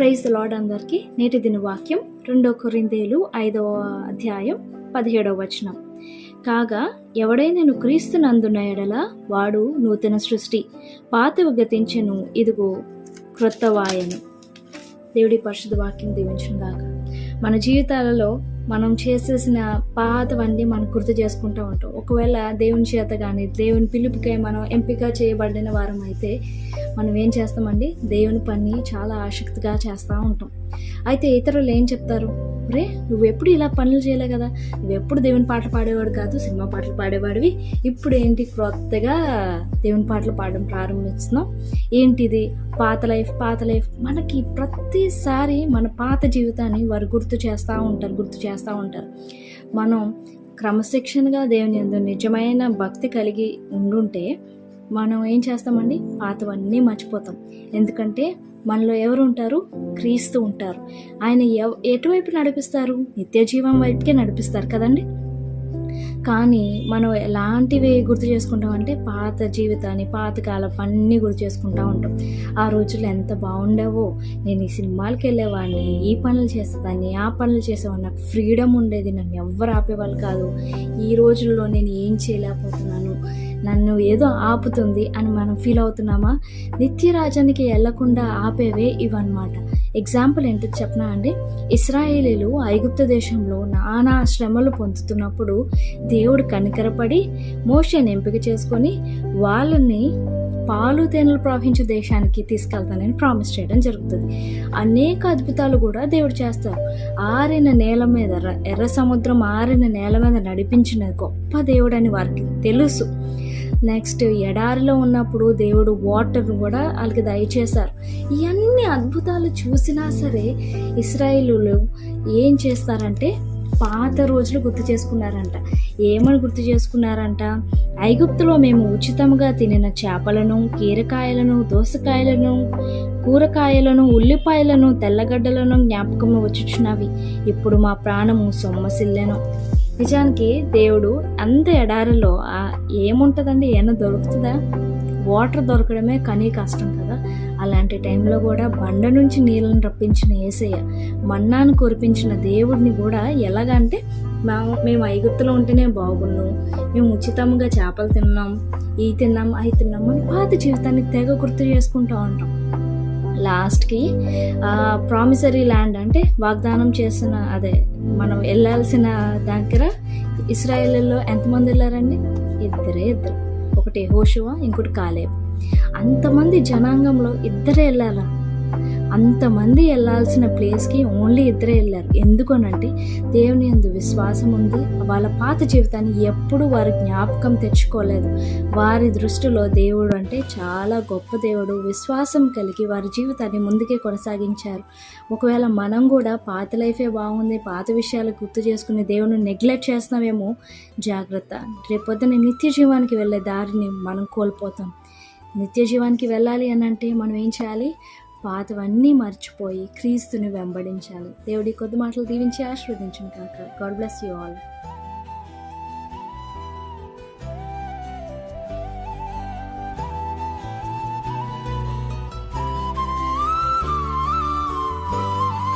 Praise lord అందరికీ. నేటి దిన వాక్యం రెండో కొరిందేలు ఐదవ అధ్యాయం పదిహేడవ వచనం. కాగా ఎవడైనను క్రీస్తునందున ఎడల వాడు నూతన సృష్టి. పాతవి గతించెను ఇదిగో క్రొత్తవాయను. దేవుడి పరిశుద్ధ వాక్యం దీవించిన దాకా మన జీవితాలలో మనం చేసేసిన పాతవన్నీ మనం గుర్తు చేసుకుంటూ ఉంటాం. ఒకవేళ దేవుని చేత కానీ దేవుని పిలుపుకై మనం ఎంపిక చేయబడిన వారం అయితే మనం ఏం చేస్తామండి? దేవుని పని చాలా ఆసక్తిగా చేస్తూ ఉంటాం. అయితే ఇతరులు ఏం చెప్తారు? రే నువ్వు ఎప్పుడు ఇలా పనులు చేయలే కదా? నువ్వు ఎప్పుడు దేవుని పాటలు పాడేవాడు కాదు సినిమా పాటలు పాడేవాడివి. ఇప్పుడు ఏంటి క్రొత్తగా దేవుని పాటలు పాడడం ప్రారంభిస్తున్నాం. ఏంటిది? పాత లైఫ్ పాత లైఫ్. మనకి ప్రతిసారి మన పాత జీవితాన్ని వారు గుర్తు చేస్తూ ఉంటారు గుర్తు చేస్తూ ఉంటారు. మనం క్రమశిక్షణగా దేవుని ఎందు నిజమైన భక్తి కలిగి ఉండుంటే మనం ఏం చేస్తామండి? పాతవన్నీ మర్చిపోతాం. ఎందుకంటే మనలో ఎవరు ఉంటారు క్రీస్తు ఉంటారు. ఆయన ఎవ ఎటువైపు నడిపిస్తారు? నిత్య జీవం వైపుకే నడిపిస్తారు కదండి? కానీ మనం ఎలాంటివి గుర్తు చేసుకుంటాం అంటే పాత జీవితాన్ని పాతకాలం అన్నీ గుర్తు చేసుకుంటూ ఉంటాం. ఆ రోజుల్లో ఎంత బాగుండేవో. నేను ఈ సినిమాలకి వెళ్ళేవాడిని ఈ పనులు చేసేదాన్ని ఆ పనులు చేసేవాడిని. నాకు ఫ్రీడమ్ ఉండేది. నన్ను ఎవ్వరు ఆపేవాళ్ళు కాదు. ఈ రోజుల్లో నేను ఏం చేయలేకపోతున్నాను? నన్ను ఏదో ఆపుతుంది అని మనం ఫీల్ అవుతున్నామా? నిత్య రాజ్యానికి వెళ్ళకుండా ఆపేవే ఇవన్నమాట. ఎగ్జాంపుల్ ఏంటో చెప్పనా అండి? ఇస్రాయేలీలు ఐగుప్త దేశంలో నానా శ్రమలు పొందుతున్నప్పుడు దేవుడు కనికరపడి మోషని ఎంపిక చేసుకొని వాళ్ళని పాలు తేనెలు ప్రవహించే దేశానికి తీసుకెళ్తానని ప్రామిస్ చేయడం జరుగుతుంది. అనేక అద్భుతాలు కూడా దేవుడు చేస్తారు. ఆరిన నేల మీద ఎర్ర సముద్రం ఆరిన నేల మీద నడిపించిన గొప్ప దేవుడని వారికి తెలుసు. నెక్స్ట్ ఎడారిలో ఉన్నప్పుడు దేవుడు వాటర్ను కూడా వాళ్ళకి దయచేశారు. ఇవన్నీ అద్భుతాలు చూసినా సరే ఇస్రాయిలు ఏం చేస్తారంటే పాత రోజులు గుర్తు చేసుకున్నారంట. ఏమని గుర్తు చేసుకున్నారంట? ఐగుప్తులో మేము ఉచితంగా తినిన చేపలను కీరకాయలను దోసకాయలను కూరగాయలను ఉల్లిపాయలను తెల్లగడ్డలను జ్ఞాపకం వచ్చుచున్నవి. ఇప్పుడు మా ప్రాణము సొమ్మసిల్లెను. నిజానికి దేవుడు అంత ఎడారిలో ఏముంటుందండి? ఏమైనా దొరుకుతుందా? వాటర్ దొరకడమే కనీ కష్టం కదా. అలాంటి టైంలో కూడా బండ నుంచి నీళ్ళని రప్పించిన ఏసయ్య మన్నాను కురిపించిన దేవుడిని కూడా ఎలాగంటే మా మేము ఐగుప్తులో ఉంటేనే బాగున్నాం. మేము ఉచితంగా చేపలు తిన్నాం. ఈ తిన్నాం అవి తిన్నాం అని పాత జీవితాన్ని తెగ గుర్తు చేసుకుంటూ ఉంటాం. లాస్ట్కి ప్రామిసరీ ల్యాండ్ అంటే వాగ్దానం చేసిన అదే మనం వెళ్ళాల్సిన దగ్గర ఇస్రాయేల్లో ఎంతమంది వెళ్ళారండి? ఇద్దరే ఇద్దరు. ఒకటి హోషువా ఇంకోటి కాలేబ్. అంతమంది జనాంగంలో ఇద్దరే వెళ్ళాలా? అంతమంది వెళ్ళాల్సిన ప్లేస్కి ఓన్లీ ఇద్దరే వెళ్ళారు. ఎందుకనంటే దేవుని అందు విశ్వాసం ఉంది. వాళ్ళ పాత జీవితాన్ని ఎప్పుడు వారి జ్ఞాపకం తెచ్చుకోలేదు. వారి దృష్టిలో దేవుడు అంటే చాలా గొప్ప దేవుడు. విశ్వాసం కలిగి వారి జీవితాన్ని ముందుకే కొనసాగించారు. ఒకవేళ మనం కూడా పాత లైఫే బాగుంది పాత విషయాలు గుర్తు చేసుకుని దేవుని నెగ్లెక్ట్ చేస్తున్నామేమో జాగ్రత్త. రేపొద్దున నిత్య జీవానికి వెళ్ళే దారిని మనం కోల్పోతాం. నిత్య జీవానికి వెళ్ళాలి అని అంటే మనం ఏం చేయాలి? పాతవన్నీ మర్చిపోయి క్రీస్తుని వెంబడించాలి. దేవుడి కొద్ది మాటలు దీవించి ఆశీర్వదించిన కాక గాడ్ బ్లెస్ యూ ఆల్.